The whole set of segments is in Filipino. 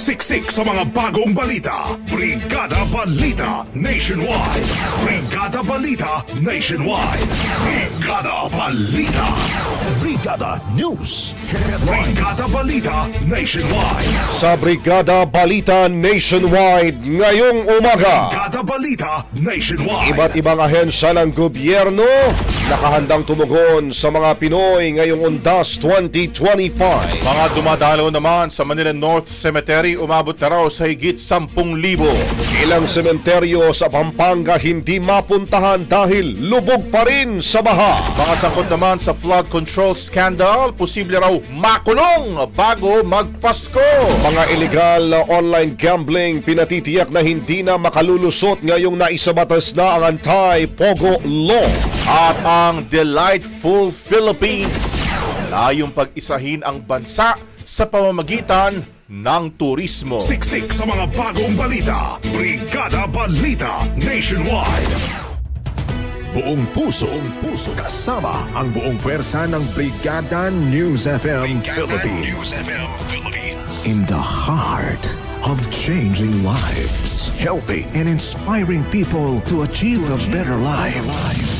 Siksik sa mga bagong balita. Brigada Balita Nationwide. Brigada Balita Nationwide. Brigada Balita. Brigada News. Brigada. Balita Nationwide. Sa Brigada Balita Nationwide ngayong umaga. Brigada Balita Nationwide. Iba't ibang ahensya ng gobyerno nakahandang tumugon sa mga Pinoy ngayong Undas 2025. Mga dumadalaw naman sa Manila North Cemetery umabot na raw sa higit 10,000. Ilang sementeryo sa Pampanga hindi mapuntahan dahil lubog pa rin sa baha. Mga sangkot naman sa flood control scandal, posible raw makulong bago magpasko. Mga illegal na online gambling pinatitiyak na hindi na makalulusot ngayong naisabatas na ang anti-pogo law. At ang Delightful Philippines, layong pag-isahin ang bansa sa pamamagitan ng turismo. Siksik sa mga bagong balita. Brigada Balita Nationwide. Buong puso, buong puso kasama ang buong pwersa ng Brigada News FM Philippines. In the heart of changing lives, helping and inspiring people to achieve a better life.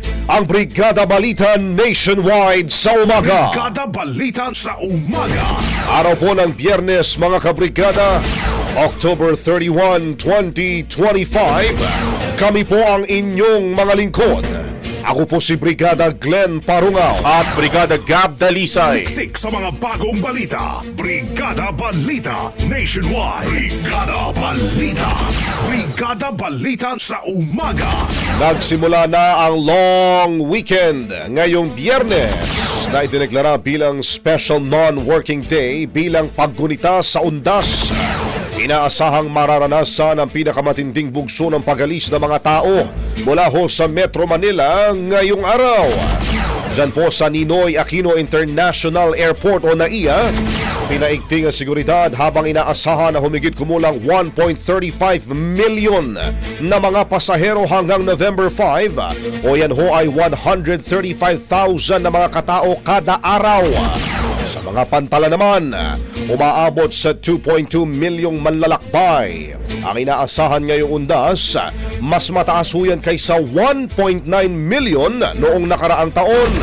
ang Brigada Balita Nationwide sa umaga. Brigada Balita sa umaga. Araw po ng biyernes mga kabrigada, October 31, 2025. Kami po ang inyong mga lingkod. Ako po si Brigada Glenn Parungaw. At Brigada Gab Dalisay. Siksik sa mga bagong balita. Brigada Balita Nationwide. Brigada Balita. Brigada Balita sa umaga. Nagsimula na ang long weekend ngayong biyernes na idineklara bilang special non-working day bilang paggunita sa undas. Inaasahang mararanasan ang pinakamatinding bugso ng pagalis ng mga tao mula ho sa Metro Manila ngayong araw. Diyan po sa Ninoy Aquino International Airport o NAIA, Pinaigting ang seguridad habang inaasahan na humigit kumulang 1.35 million na mga pasahero hanggang November 5 o yan ho ay 135,000 na mga katao kada araw. Mga pantala naman, umaabot sa 2.2 milyong manlalakbay. Ang inaasahan ngayong undas, mas mataas ho yan kaysa 1.9 million noong nakaraang taon.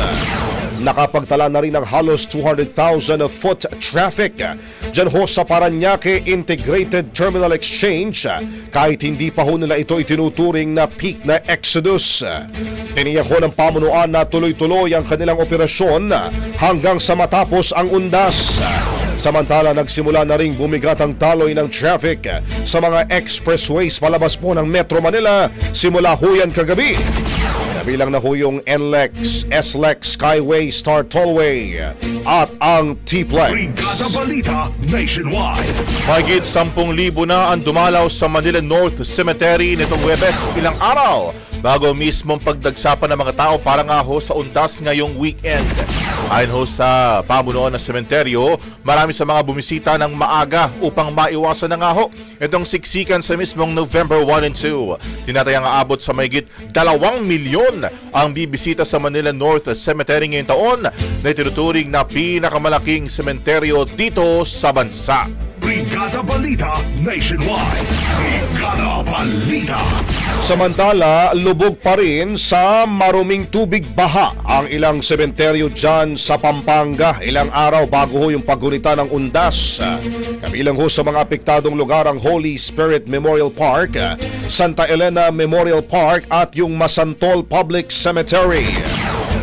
Nakapagtala na rin ng halos 200,000 foot traffic dyan ho sa Paranaque Integrated Terminal Exchange kahit hindi pa ho nila ito itinuturing na peak na exodus. Tiniyak ho ng pamunuan na tuloy-tuloy ang kanilang operasyon hanggang sa matapos ang undas. Samantala nagsimula na ring bumigat ang taloy ng traffic sa mga expressways palabas po ng Metro Manila simula ho yan kagabi. Kabilang na ho yung NLEX, SLEX, Skyway, Star Tollway at ang T-Plex. Brigada Balita Nationwide. Mahigit 10,000 na ang dumalaw sa Manila North Cemetery nitong Webes ilang araw bago mismong pagdagsapan ng mga tao para nga ho sa undas ngayong weekend. Ayon ho sa pamunuan ng sementeryo, marami sa mga bumisita ng maaga upang maiwasan na nga ho itong siksikan sa mismong November 1 and 2. Tinatayang aabot sa mahigit 2 milyon ang bibisita sa Manila North Cemetery ngayong taon na itinuturing na pinakamalaking sementeryo dito sa bansa. Brigada Balita Nationwide. Brigada Balita. Samantala, lubog pa rin sa maruming tubig baha ang ilang sementeryo dyan sa Pampanga ilang araw bago ho yung paggunita ng undas. Kabilang ho sa mga apektadong lugar ang Holy Spirit Memorial Park, Santa Elena Memorial Park at yung Masantol Public Cemetery.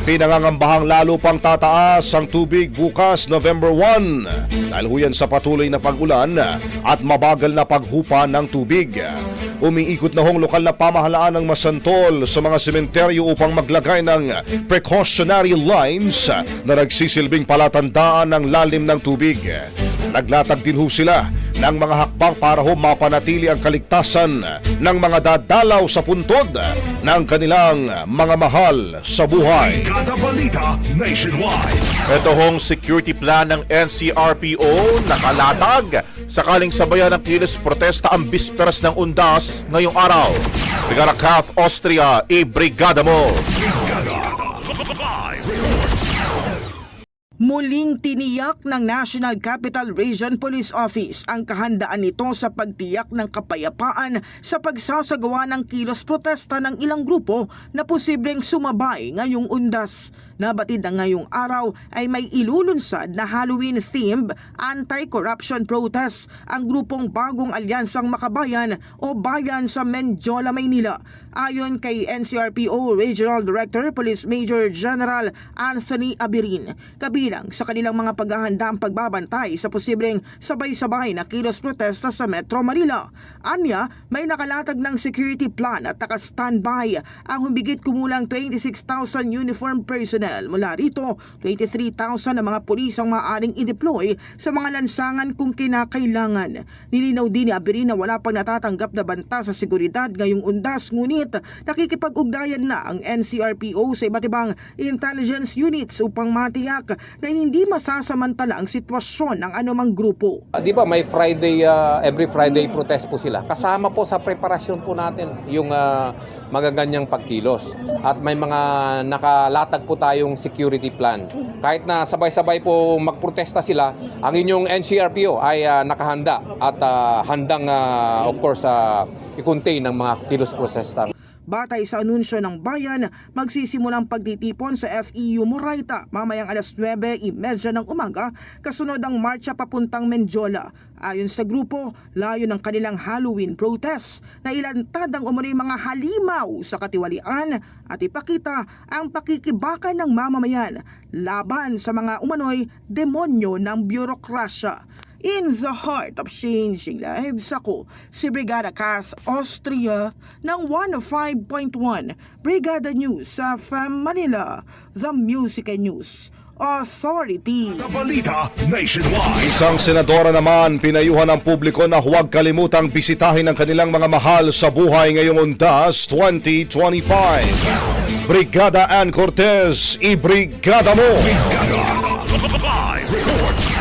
Pinangangambahang lalo pang tataas ang tubig bukas November 1 dahil ho yan sa patuloy na pag-ulan at mabagal na paghupa ng tubig. Umiikot na hong lokal na pamahalaan ng Masantol sa mga sementeryo upang maglagay ng precautionary lines na nagsisilbing palatandaan ng lalim ng tubig. Naglatag din ho sila ng mga hakbang para ho mapanatili ang kaligtasan ng mga dadalaw sa puntod ng kanilang mga mahal sa buhay. Ito hong security plan ng NCRPO nakalatag sakaling sabayan ng kilos protesta ang bisperas ng undas ngayong araw. Kath Austria, i-brigada mo! Muling tiniyak ng National Capital Region Police Office ang kahandaan nito sa pagtiyak ng kapayapaan sa pagsasagawa ng kilos protesta ng ilang grupo na posibleng sumabay ngayong undas. Nabatid na ngayong araw ay may ilulunsad na Halloween-themed anti-corruption protest ang grupong Bagong Alyansang Makabayan o Bayan sa Menjola, Maynila. Ayon kay NCRPO Regional Director Police Major General Anthony Abirin, kabilang sa kanilang mga paghahanda ang pagbabantay sa posibleng sabay-sabay na kilos protesta sa Metro Manila. Anya, may nakalatag ng security plan at naka-standby ang humigit kumulang 26,000 uniform personnel. Mula rito, 23,000 na mga pulis ang maaaring i-deploy sa mga lansangan kung kinakailangan. Nilinaw din ni Abirin na wala pang natatanggap na banta sa seguridad ngayong undas ngunit nakikipag-ugnayan na ang NCRPO sa iba't ibang intelligence units upang matiyak na hindi masasamantala ang sitwasyon ng anumang grupo. Ah, Di ba may Friday, ah, every Friday protest po sila. Kasama po sa preparasyon po natin yung ah, magaganyang pagkilos. At may mga nakalatag po tayong security plan. Kahit na sabay-sabay po magprotesta sila, ang inyong NCRPO ay ah, nakahanda at ah, handang ah, of course uh, i-contain ng mga kilos protesta. Batay sa anunsyo ng bayan, magsisimulang pagtitipon sa FEU Moraita mamayang alas 9.30 ng umaga kasunod ang marcha papuntang Menjola. Ayon sa grupo, layo ng kanilang Halloween protest na ilantad ang umano'y mga halimaw sa katiwalian at ipakita ang pakikibaka ng mamamayan laban sa mga umano'y demonyo ng bureaukrasya. In the heart of changing lives ako, si Brigada Kath Austria ng 105.1 Brigada News sa FM Manila, The Music and News Authority. Balita Nationwide. Isang senadora naman pinayuhan ang publiko na huwag kalimutang bisitahin ang kanilang mga mahal sa buhay ngayong undas 2025. Brigada Ann Cortez, i-brigada mo! Brigada.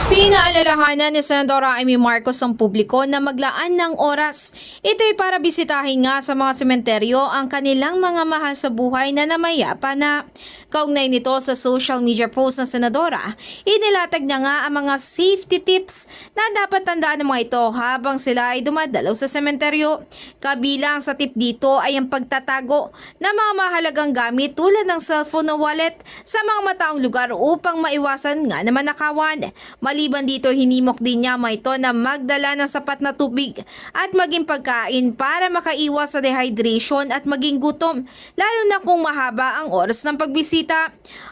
Pinaalalahanan ni Senadora Amy Marcos ang publiko na maglaan ng oras. Ito'y para bisitahin nga sa mga sementeryo ang kanilang mga mahal sa buhay na namayapa na. Kaugnay nito sa social media post ng Senadora, inilatag niya nga ang mga safety tips na dapat tandaan ng mga ito habang sila ay dumadalaw sa sementeryo. Kabilang sa tip dito ay ang pagtatago ng mga mahalagang gamit tulad ng cellphone o wallet sa mga mataong lugar upang maiwasan nga na manakawan. Maliban dito, hinimok din niya mga ito na magdala ng sapat na tubig at maging pagkain para makaiwas sa dehydration at maging gutom, lalo na kung mahaba ang oras ng pagbisita.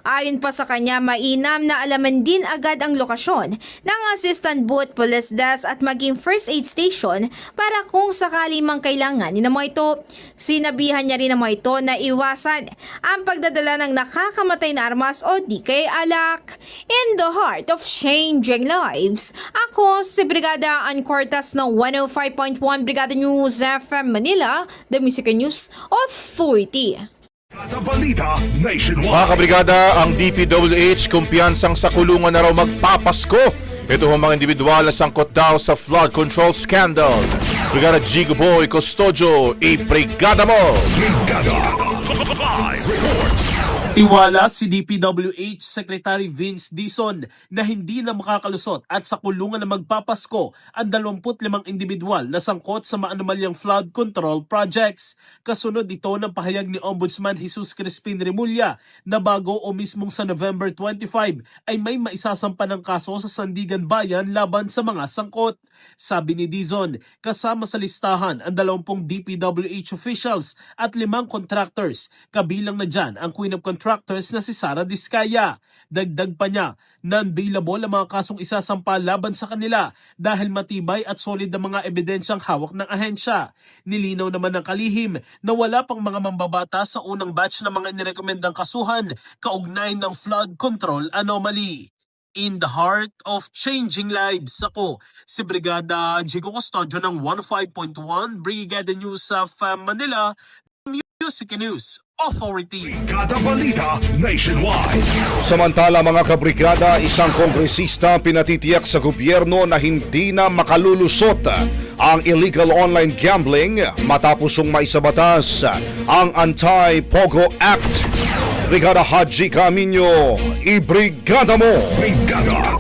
Ayon pa sa kanya, mainam na alaman din agad ang lokasyon ng assistant booth, police desk at maging first aid station para kung sakali mang kailangan ni mga ito. Sinabihan niya rin mga ito na iwasan ang pagdadala ng nakakamatay na armas o di kay alak. In the heart of changing lives, ako si Brigada Ancortas ng 105.1 Brigada News FM Manila, The Music News Authority. Balita nationwide. Mga kabrigada, ang DPWH kumpiyansang sa kulungan na raw magpapasko. Ito ang mga individual na sangkot daw sa flood control scandal. Brigada Gigo Boy Custodio, i-brigada mo! Brigada. Live report. Iwala si DPWH Secretary Vince Dison na hindi na makakalusot at sa kulungan na magpapasko ang 25 individual na sangkot sa maanumalyang flood control projects. Kasunod ito ng pahayag ni Ombudsman Jesus Crispin Remulla na bago o mismong sa November 25 ay may maisasampa ng kaso sa Sandigan Bayan laban sa mga sangkot. Sabi ni Dizon, kasama sa listahan ang 20 DPWH officials at limang contractors, kabilang na dyan ang Queen of Contractors na si Sara Diskaya. Dagdag pa niya, non-bailable ang mga kasong isasampa laban sa kanila dahil matibay at solid ang mga ebidensyang hawak ng ahensya. Nilinaw naman ng kalihim na wala pang mga mambabata sa unang batch ng mga nirekomendang kasuhan kaugnay ng flood control anomaly in the heart of changing lives. Ako, si Brigada Jigo Custodio ng 15.1 Brigada News of Manila, Music News Authority. Kada balita nationwide. Samantala mga kabrigada, isang kongresista pinatitiyak sa gobyerno na hindi na makalulusot ang illegal online gambling matapos ang maisabatas ang Anti-Pogo Act. Brigada Haji Camino, ibrigada mo! Brigada.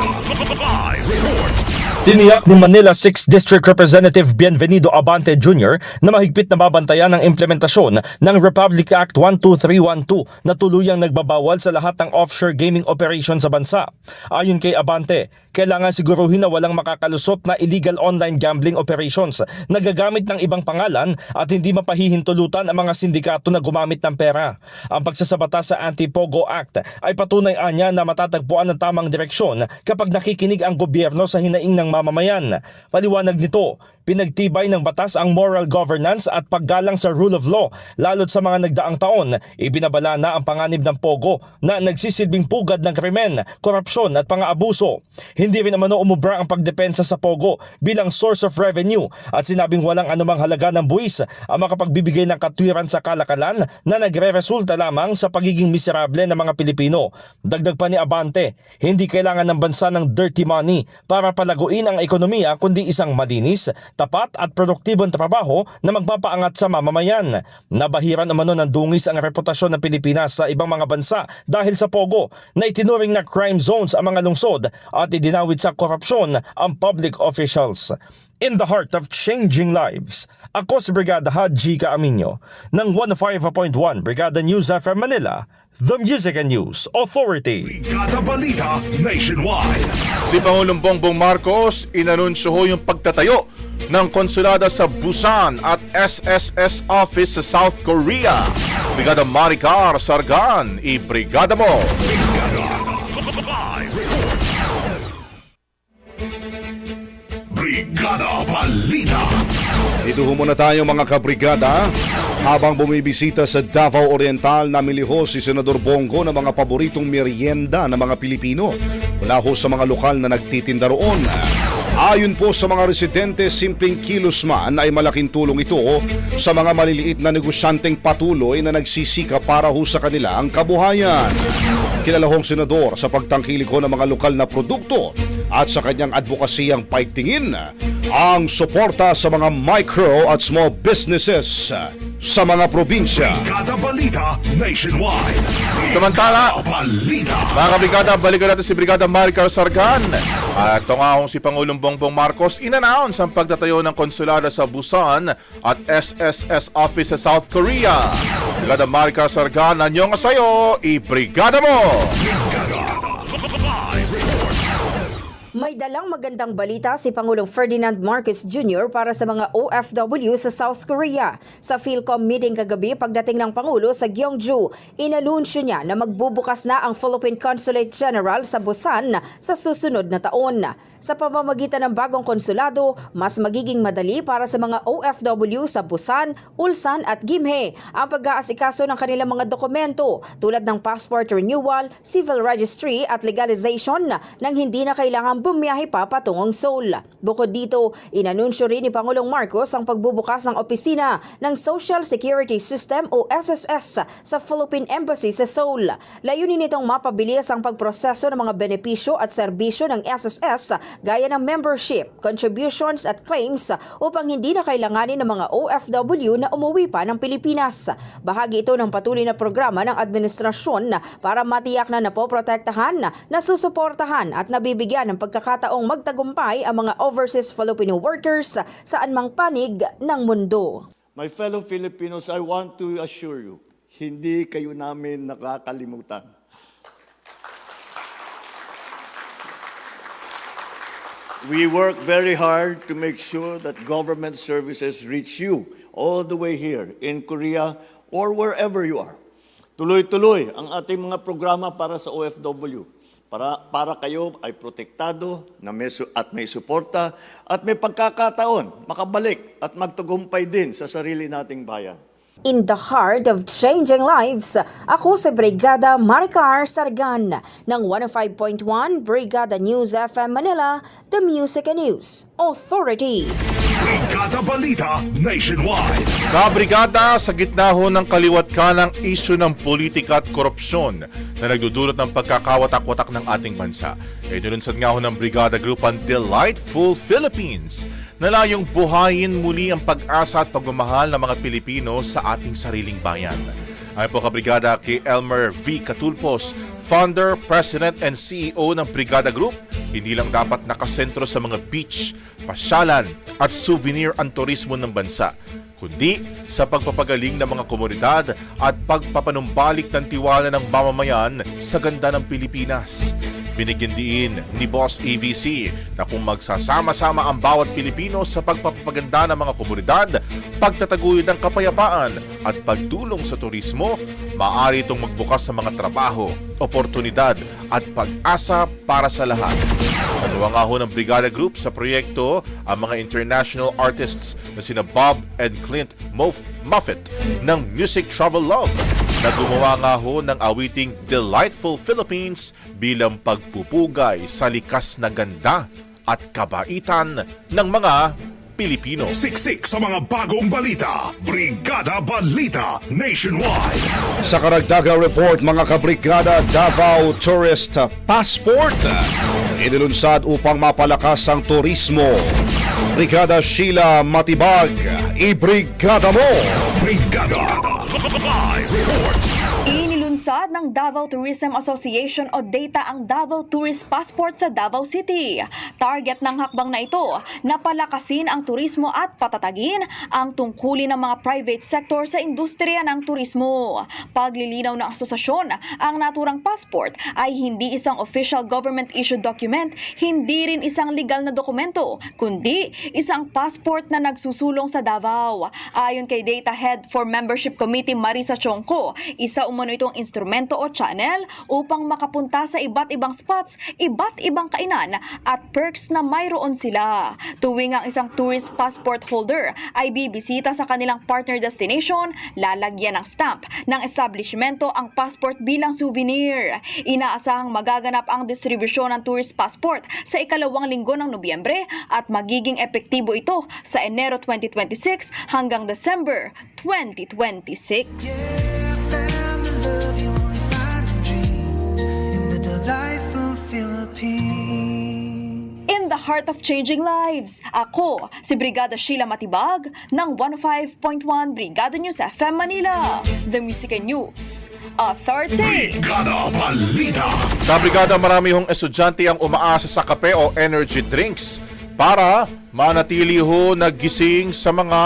Tiniyak ni Manila 6th District Representative Bienvenido Abante Jr. na mahigpit na babantayan ang implementasyon ng Republic Act 12312 na tuluyang nagbabawal sa lahat ng offshore gaming operation sa bansa. Ayon kay Abante, kailangan siguruhin na walang makakalusot na illegal online gambling operations na gagamit ng ibang pangalan at hindi mapahihintulutan ang mga sindikato na gumamit ng pera. Ang pagsasabata sa Anti-Pogo Act ay patunay anya na matatagpuan ng tamang direksyon kapag nakikinig ang gobyerno sa hinaing ng mamamayan. Paliwanag nito, pinagtibay ng batas ang moral governance at paggalang sa rule of law lalo't sa mga nagdaang taon. Ibinabala na ang panganib ng Pogo na nagsisilbing pugad ng krimen, korupsyon at pang-aabuso. Hindi rin naman umubra ang pagdepensa sa Pogo bilang source of revenue at sinabing walang anumang halaga ng buwis ang makapagbibigay ng katwiran sa kalakalan na nagre-resulta lamang sa pagiging miserable ng mga Pilipino. Dagdag pa ni Abante, hindi kailangan ng bansa ng dirty money para palaguin ang ekonomiya kundi isang malinis, tapat at produktibong trabaho na magpapaangat sa mamamayan. Nabahiran umano ng dungis ang reputasyon ng Pilipinas sa ibang mga bansa dahil sa Pogo na itinuring na crime zones ang mga lungsod at idinawit sa korupsyon ang public officials. In the heart of changing lives, ako si Brigada Haji Kaaminyo ng 105.1 Brigada News FM Manila, The Music and News Authority. Kada balita nationwide. Si Pangulong Bongbong Marcos inanunsyo ho yung pagtatayo ng konsulada sa Busan at SSS office sa South Korea. Brigada Maricar Sargan, i-brigada mo! Brigada. Brigada Balita. Dito ho muna tayo mga kabrigada. Habang bumibisita sa Davao Oriental, namili ho si Senador Bongo ng mga paboritong merienda ng mga Pilipino mula ho sa mga lokal na nagtitinda roon. Ayon po sa mga residente, simpleng kilos man ay malaking tulong ito sa mga maliliit na negosyanteng patuloy na nagsisika para ho sa kanila ang kabuhayan. Kilala hong senador sa pagtangkilik ho ng mga lokal na produkto at sa kanyang advokasiyang paigtingin ang suporta sa mga micro at small businesses sa mga probinsya. Brigada Balita Nationwide. Samantala, Balita. Mga kabrigada, balikan natin si Brigada Maricar Sargan. At ito nga hong si Pangulong Bongbong Marcos in-announce ang pagtatayo ng konsulada sa Busan at SSS office sa South Korea. Brigada Maricar Sargan, anyong asayo, i-brigada mo! May dalang magandang balita si Pangulong Ferdinand Marcos Jr. para sa mga OFW sa South Korea. Sa Philcom meeting kagabi pagdating ng Pangulo sa Gyeongju, inanunsyo niya na magbubukas na ang Philippine Consulate General sa Busan sa susunod na taon. Sa pamamagitan ng bagong konsulado, mas magiging madali para sa mga OFW sa Busan, Ulsan at Gimhae ang pag-aasikaso ng kanilang mga dokumento tulad ng passport renewal, civil registry at legalization nang hindi na kailangan bumiyahe pa patungong Seoul. Bukod dito, inanunsyo rin ni Pangulong Marcos ang pagbubukas ng opisina ng Social Security System o SSS sa Philippine Embassy sa Seoul. Layunin nitong mapabilis ang pagproseso ng mga benepisyo at serbisyo ng SSS gaya ng membership, contributions at claims upang hindi na kailanganin ng mga OFW na umuwi pa ng Pilipinas. Bahagi ito ng patuloy na programa ng administrasyon para matiyak na napoprotektahan, nasusuportahan at nabibigyan ng pagkakataong magtagumpay ang mga overseas Filipino workers saan mang panig ng mundo. My fellow Filipinos, I want to assure you, hindi kayo namin nakakalimutan. We work very hard to make sure that government services reach you all the way here in Korea or wherever you are. Tuloy-tuloy ang ating mga programa para sa OFW. Para, para kayo ay protektado na may, at may suporta at may pagkakataon makabalik at magtagumpay din sa sarili nating bayan. In the heart of changing lives, ako sa Brigada Maricar Sargan ng 105.1 Brigada News FM Manila, The Music and News Authority. Brigada Balita Nationwide. Kabrigada sa gitna ho ng kaliwat ka ng isyu ng politika at korupsyon na nagdudulot ng pagkakawatak-watak ng ating bansa. E nilunsad nga ho ng Brigada Group ang Delightful Philippines na layong buhayin muli ang pag-asa at pagmamahal ng mga Pilipino sa ating sariling bayan. Ayon po kabrigada kay Elmer V. Catulpos, founder, president, and CEO ng Brigada Group, hindi lang dapat nakasentro sa mga beach, pasyalan, at souvenir ang turismo ng bansa, kundi sa pagpapagaling ng mga komunidad at pagpapanumbalik ng tiwala ng mamamayan sa ganda ng Pilipinas. Binigyan diin ni Boss AVC na kung magsasama-sama ang bawat Pilipino sa pagpapaganda ng mga komunidad, pagtataguyod ng kapayapaan at pagtulong sa turismo, maaari itong magbukas sa mga trabaho, oportunidad at pag-asa para sa lahat. Nagawa nga ho ng Brigada Group sa proyekto ang mga international artists na sina Bob and Clint Moff Muffet ng Music Travel Love na gumawa nga ho ng awiting Delightful Philippines bilang pagpupugay sa likas na ganda at kabaitan ng mga Pilipino. Siksik sa mga bagong balita. Brigada Balita Nationwide. Sa karagdagang report mga kabrigada Davao Tourist Passport inilunsad upang mapalakas ang turismo. Brigada Sheila Matibag, ibrigada mo! Brigada Live Report. Ng Davao Tourism Association o DATA ang Davao Tourist Passport sa Davao City. Target ng hakbang na ito na palakasin ang turismo at patatagin ang tungkulin ng mga private sector sa industriya ng turismo. Paglilinaw ng asosasyon, ang naturang passport ay hindi isang official government issued document, hindi rin isang legal na dokumento, kundi isang passport na nagsusulong sa Davao. Ayon kay Data Head for Membership Committee Marisa Chongko, isa umano itong instrumento o channel upang makapunta sa iba't ibang spots, iba't ibang kainan at perks na mayroon sila. Tuwing ang isang tourist passport holder ay bibisita sa kanilang partner destination, lalagyan ng stamp ng establishmento ang passport bilang souvenir. Inaasahang magaganap ang distribusyon ng tourist passport sa ikalawang linggo ng Nobyembre at magiging epektibo ito sa Enero 2026 hanggang December 2026. Heart of changing lives. Ako, si Brigada Sheila Matibag ng 105.1 Brigada News FM Manila. The Music and News Authority. Brigada Balita. Sa brigada marami hong estudyante ang umaasa sa kape o energy drinks para manatili ho nagising sa mga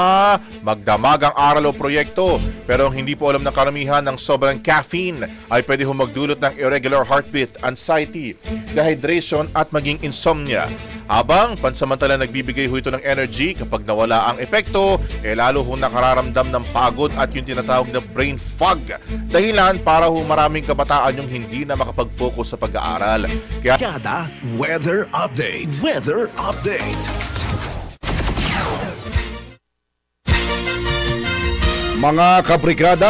magdamagang aral o proyekto. Pero ang hindi po alam ng karamihan ng sobrang caffeine ay pwede ho magdulot ng irregular heartbeat, anxiety, dehydration at maging insomnia. Habang pansamantala nagbibigay ho ito ng energy kapag nawala ang epekto, eh lalo ho nakararamdam ng pagod at yung tinatawag na brain fog. Dahilan para ho maraming kabataan yung hindi na makapag-focus sa pag-aaral. Kaya Brigada Weather Update. Weather Update. Mga kabrigada,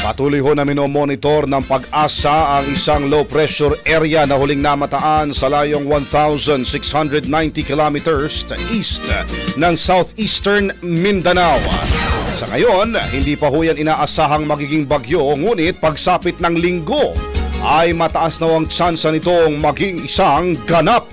patuloy ho na minomonitor ng pag-asa ang isang low pressure area na huling namataan sa layong 1,690 kilometers east ng southeastern Mindanao. Sa ngayon, hindi pa ho yan inaasahang magiging bagyo ngunit pagsapit ng linggo ay mataas na ang tsansa nitong maging isang ganap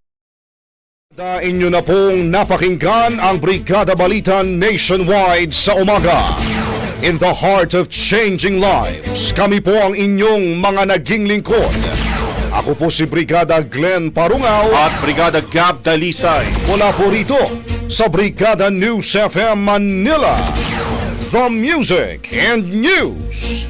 Da inyo na pong napakinggan ang Brigada Balita Nationwide sa umaga. In the heart of changing lives, kami po ang inyong mga naging lingkod. Ako po si Brigada Glenn Parungaw at Brigada Gab Dalisay. mula po rito sa Brigada News FM Manila. The Music and News